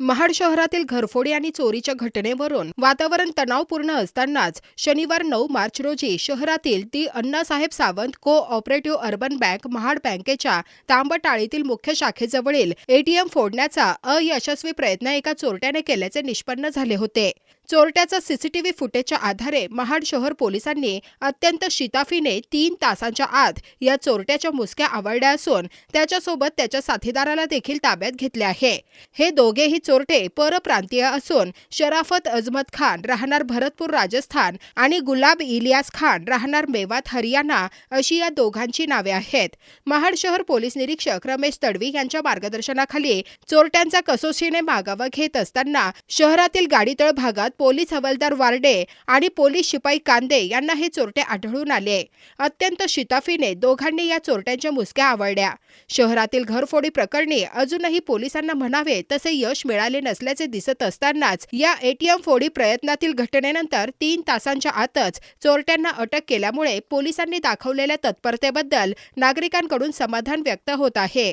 महाड शहरातील घरफोडी आणि चोरीच्या घटनेवरून वातावरण तणावपूर्ण असतानाच शनिवार नऊ मार्च रोजी शहरातील ती अण्णासाहेब सावंत को ऑपरेटिव्ह अर्बन बँक महाड बँकेच्या तांबटाळीतील मुख्य शाखेजवळील एटीएम फोडण्याचा अयशस्वी प्रयत्न एका चोरट्याने केल्याचे निष्पन्न झाले होते. चोरट्याचा सीसीटीव्ही फुटेजच्या आधारे महाड शहर पोलिसांनी अत्यंत शिताफीने तीन तासांच्या आत या चोरट्याच्या मुसक्या आवळल्या असून त्याच्यासोबत त्याच्या साथीदाराला देखील ताब्यात घेतले आहे. हे दोघेही चोरटे परप्रांतीय असून शराफत अजमत खान राहणार भरतपूर राजस्थान आणि गुलाब इलियास खान राहणार मेवात हरियाणा अशी या दोघांची नावे आहेत. महाड शहर पोलीस निरीक्षक रमेश तडवी यांच्या मार्गदर्शनाखाली चोरट्यांचा कसोशीने मागावा घेत असताना शहरातील गाडीतळ भागात पोलीस हवालदार वार्डे आणि पोलीस शिपाई कांदे यांना हे चोरटे आढळून आले. अत्यंत शिताफीने दोघांनी या चोरट्यांच्या मुसक्या आवडल्या शहरातील घरफोडी प्रकरणी अजूनही पोलिसांना म्हणावे तसे यश मिळाले नसल्याचे दिसत असतानाच या एटीएम फोडी प्रयत्नातील घटनेनंतर तीन तासांच्या आतच चोरट्यांना अटक केल्यामुळे पोलिसांनी दाखवलेल्या तत्परतेबद्दल नागरिकांकडून समाधान व्यक्त होत आहे.